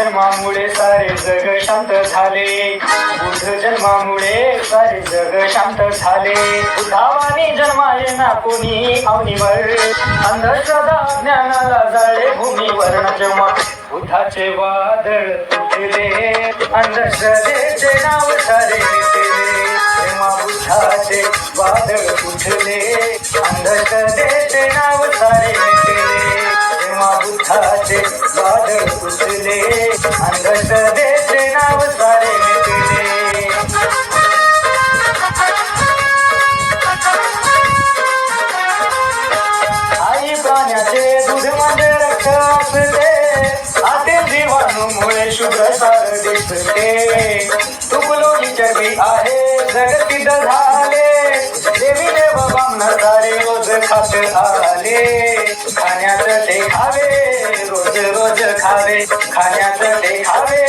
जन्मामुळे सारे जग शांत झाले. बुद्ध जन्मामुळे सारे जग शांत झाले. बुद्धावाने जन्माले ना कोणी अवनीवर. अंधश्रद्धा ज्ञानाला जाळे भूमीवर. जमा बुद्धाचे वादळ तुटले अंधश्रद्धेचे नाव सारे तेव्हा बुद्धाचे वादळ उठले अंधश्रद्धेचे नाव तेव्हा वाद वादळ उठले देते नाव सारे मिटले आई प्राण्याचे दूधमध्ये रक्त असते आतील जीवाणूमुळे शुभ्र सार दिसते. तुकलोनी चरबी आहे जगत रोज आले खाण्याचं ते खावे रोज रोज खावे खाण्याचं ते खावे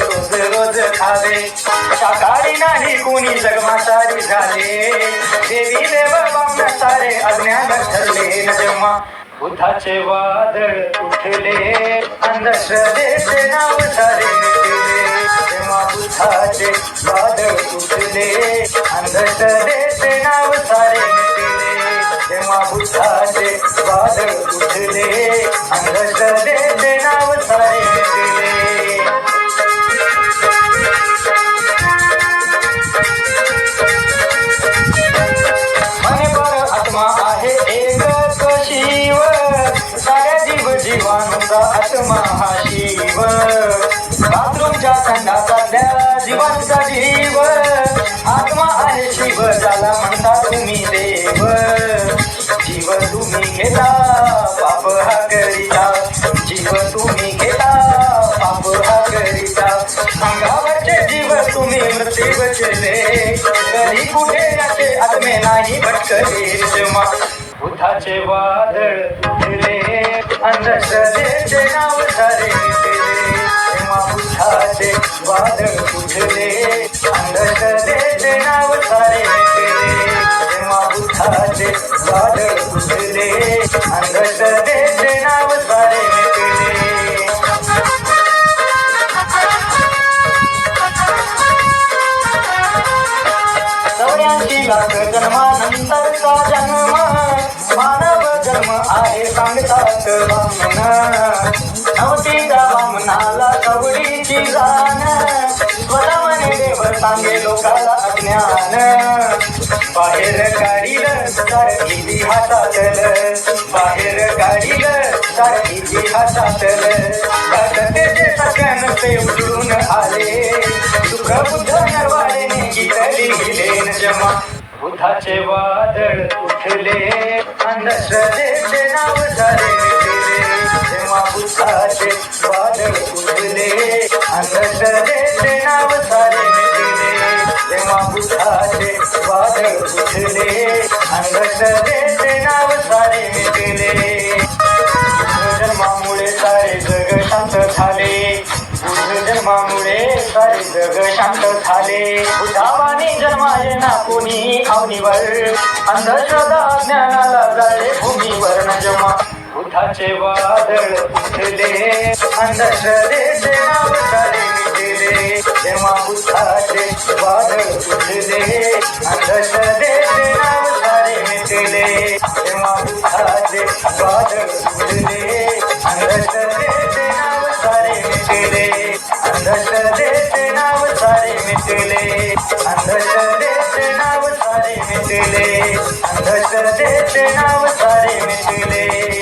रोज रोज खावे. शाकाहारी नाही कोणी जगमासारी झाले. देवी देव सारे अज्ञान ठरले. न जेव्हा बुधाचे वादळ उठले अंधश्रद्धेचे नाव झाले बुधाचे वादळ उठले अंधश्रद्धेचे नाव सारे जीव जीवांचा आत्मा बाथरूमच्या संडासातल्या जीवांचा जीव. आत्मा आहे शिव झाला म्हणता तुम्ही देव. जीव तुम्ही घेता पाप हा करिता. जीव तुम्ही घेता पाप हा करिता. अंगावरचे जीव तुम्ही मृत्यू बचले कधी कुठे नसे आत्मे नाही भटकले जेव्हा वादळ दिले अंधश्रद्धेचे नाव सारे तेव्हा बुद्धाचे वादळ उठले अंधश्रद्धेचे नाव सारे तेव्हा बुद्धाचे वादळ उठले अंधश्रद्धेचे नाव सारे जन्मानंतरचा जन्म मानव जन्म आहे सांगतात वामन नवतीचा वामनाला कवडीची जाण स्वतः म्हणे देव सांगे लोकाला अज्ञान बाहेर काढील तर इतिहासातल बाहेर काढील तर इतिहासातल ते सगळ्यान ते उडून आले सुख बुद्ध नरवाडेने गीत लिहिले जमा बुधाचे वादळ उठले. अंधश्रद्धेचे नाव झाले. तेव्हा बुधाचे वादळ उठले. अंधश्रद्धेचे नाव झाले. तेव्हा बुधाचे वादळ उठले. अंधश्रद्धेचे नाव झाले. मिटले जग शांत झाले. बुद्धावानी जन्माय ना कोणी अवनीवर अंधश्रद्धा ज्ञानाला जाळे भूमीवर न जमा बुद्धाचे वादळ उठले. अंधश्रद्धेचे नाव झाले मिटले. जेव्हा बुद्धाचे वादळ उठले अंधश्रद्धेचे नाव झाले मिटले. जेव्हा बुद्धाचे वादळ उठले अंधश्रद्धेचे नाव झाले मिटले. अंधश्रद्धे मिटले अंधश्रद्धेचे नाव सारे मिटले अंधश्रद्धेचे नाव सारे मिटले